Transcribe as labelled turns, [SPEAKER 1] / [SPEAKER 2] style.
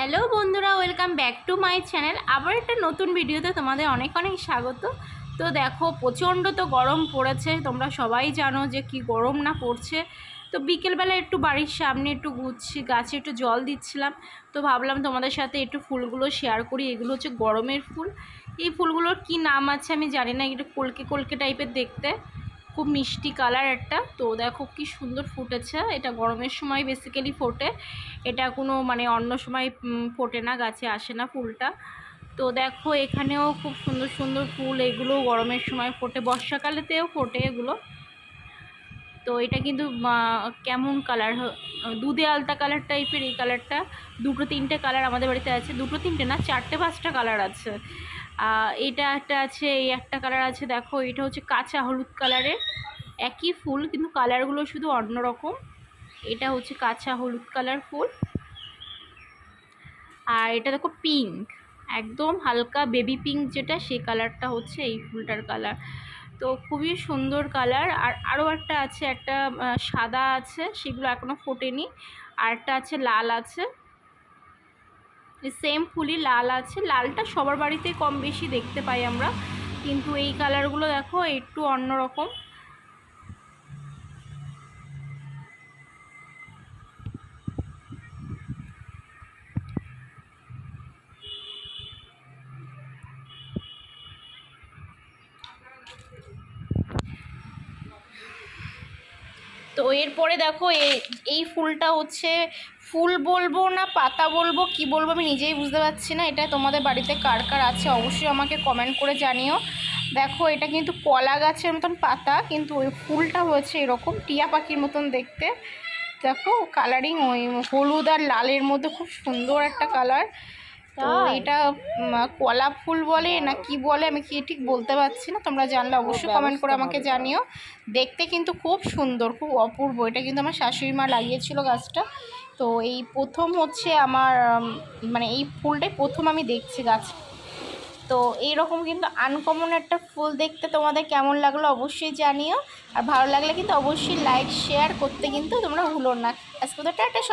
[SPEAKER 1] Hello বন্ধুরা, welcome back to my channel. আবার একটা নতুন ভিডিওতে তোমাদের অনেক অনেক স্বাগত। তো দেখো, প্রচণ্ড তো গরম পড়েছে, তোমরা সবাই জানো যে কি গরম না পড়ছে। তো বিকেলবেলা একটু বাড়ির সামনে একটু ঘুরছি, গাছে একটু জল দিচ্ছিলাম। তো ভাবলাম তোমাদের সাথে একটু ফুলগুলো শেয়ার করি, এগুলো হচ্ছে গরমের ফুল। এই ফুলগুলোর কি নাম আছে আমি জানি না, একটু কলকে কলকে টাইপের দেখতে। খুব মিষ্টি কালার একটা। তো দেখো কি সুন্দর ফুটেছে। এটা গরমের সময় বেসিক্যালি ফোটে। এটা কোনো মানে অন্য সময় ফোটে না, গাছে আসে না ফুলটা। তো দেখো এখানেও খুব সুন্দর সুন্দর ফুল। এগুলো গরমের সময় ফোটে। বর্ষাকালেতেও ফোটে এগুলো। তো এটা কিন্তু কেমন কালার? দুধে আলতা কালার টাইপের এই কালারটা। দুটো তিনটে কালার আমাদের বাড়িতে আছে। দুটো তিনটে না, চারটে পাঁচটা কালার আছে। এটা একটা আছে, এই একটা কালার আছে, দেখো, এটা হচ্ছে কাঁচা হলুদ কালারের একই ফুল, কিন্তু কালারগুলো শুধু অন্যরকম। এটা হচ্ছে কাঁচা হলুদ কালার ফুল। আর এটা দেখো পিঙ্ক একদম হালকা বেবি পিঙ্ক যেটা সেই কালারটা হচ্ছে এই ফুলটার কালার তো খুবই সুন্দর কালার আর আরও একটা আছে, একটা সাদা আছে, সেগুলো এখনও ফোটেনি। আর একটা আছে, লাল আছে। সেম ফুলই লাল আছে। লালটা সবার বাড়িতে কম বেশি দেখতে পাই আমরা। কিন্তু এই কালারগুলো দেখো, একটু অন্যরকম। তো এরপরে দেখো এই ফুলটা হচ্ছে ফুল বলব না পাতা বলব, কি বলব আমি নিজেই বুঝতে পারছি না। এটা তোমাদের বাড়িতে কার কার আছে অবশ্যই আমাকে কমেন্ট করে জানিও। দেখো এটা কিন্তু কলা গাছের মতন পাতা, কিন্তু ওই ফুলটা হয়েছে এরকম টিয়া পাখির মতন দেখতে। দেখো কালারিং ওই হলুদ আর লালের মধ্যে খুব সুন্দর একটা কালার তো এটা কলা ফুল বলে না কি বলে আমি কি ঠিক বলতে পারছি না তোমরা জানলে অবশ্যই কমেন্ট করে আমাকে জানিও। দেখতে কিন্তু খুব সুন্দর খুব অপূর্ব। এটা কিন্তু আমার শাশুড়ি মা লাগিয়েছিল গাছটা। তো এই প্রথম হচ্ছে আমার মানে এই ফুলটাই প্রথম আমি দেখছি গাছ। তো এইরকম কিন্তু আনকমন একটা ফুল দেখতে তোমাদের কেমন লাগল অবশ্যই জানিও। আর ভালো লাগলে কিন্তু অবশ্যই লাইক শেয়ার করতে কিন্তু তোমরা ভুলো না। আজকে তো টাটা সব